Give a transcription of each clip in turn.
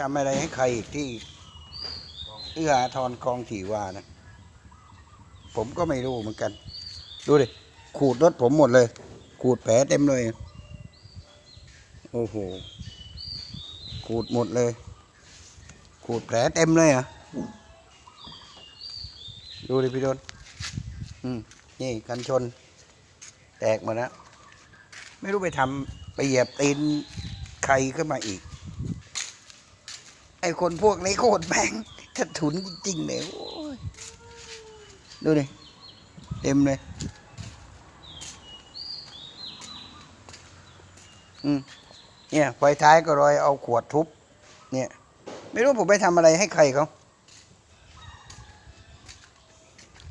ทำอะไรให้ใครอีกที่เอื้ออาทรคลองถี่วานะ ผมก็ไม่รู้เหมือนกัน ดูดิ ขูดรถผมหมดเลย ขูดแผลเต็มเลย โอ้โห ขูดหมดเลย ขูดแผลเต็มเลยอะ ดูดิพี่โดน อืม นี่กันชน แตกหมาแล้ว ไม่รู้ไปทำไปเหยียบตีนใครขึ้นมาอีก ไอคนพวกนี้โคตรแม่งถ้าถุนจริงๆเลยโอ้ยดูดิเต็มเลย อืม เนี่ยไฟท้ายก็รอยเอาขวดทุบ เนี่ย ไม่รู้ผมไปทำอะไรให้ใครเขา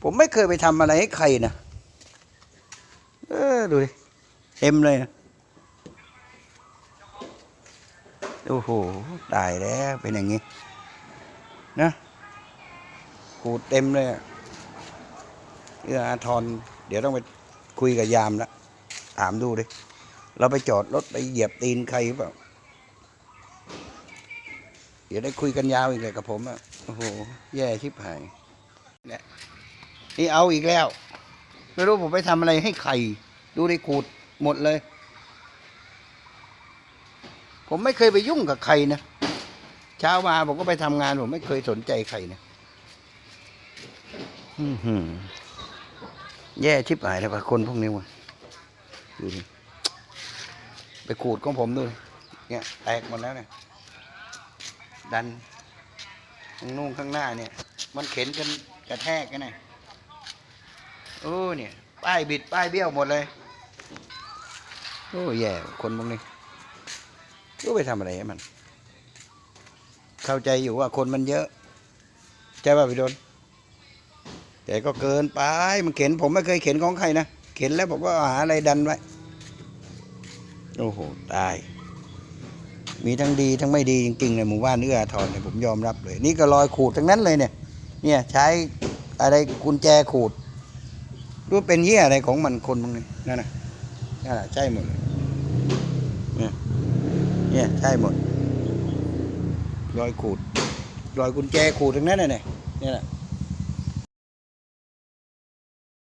ผมไม่เคยไปทำอะไรให้ใครนะ เออ ดูดิ เต็มเลยนะ โอ้โหตายแล้วเป็นอย่างงี้นะขูดเต็มเลยเอื้ออาทรเดี๋ยวต้องไปคุยกับยามละถามดูดิเราไปจอดรถไปเหยียบตีนใครเปล่าเดี๋ยวได้คุยกันยาวอีกเลยกับผมอะโอ้โหแย่ชิบหายเนี่ยนี่เอาอีกแล้ว ไม่รู้ผมไปทำอะไรให้ใคร ดูดิขูดหมดเลย ผมไม่เคยไปยุ่งกับใครนะเช้ามาผมก็ไปทำงาน ผมไม่เคยสนใจใครนะแย่ชิบหายเลยว่ะคนพวกนี้ว่ะดูดิไปขูดของผมดูเนี่ยแตกหมดแล้วเนี่ย ดันข้างนู่นข้างหน้าเนี่ย มันเข็นกันกระแทกกันเนี่ยโอ้เนี่ย ป้ายบิด ป้ายเบี้ยวหมดเลย โอ้แย่คนพวกนี้ รู้ไปทำอะไรให้มัน เข้าใจอยู่ว่าคนมันเยอะใช่ป่ะพี่โดนแต่ก็เกินไปมันเข็นผมไม่เคยเข็นของใครนะเข็นแล้วบอกว่าหาอะไรดันไว้โอ้โหตายมีทั้งดีทั้งไม่ดีจริงๆเลยหมู่บ้านเอื้ออาทรเนี่ยผมยอมรับเลย นี่ก็รอยขูดทั้งนั้นเลยเนี่ย เนี่ยใช้อะไรกุญแจขูดรู้เป็นเหี้ยอะไรของมันคนมึงนี่นั่นน่ะนั่นน่ะใช่หมดเลย เนี่ยใช่หมด รอยขูด รอยกุญแจขูดทั้งนั้นเลยเนี่ยเนี่ยแหละ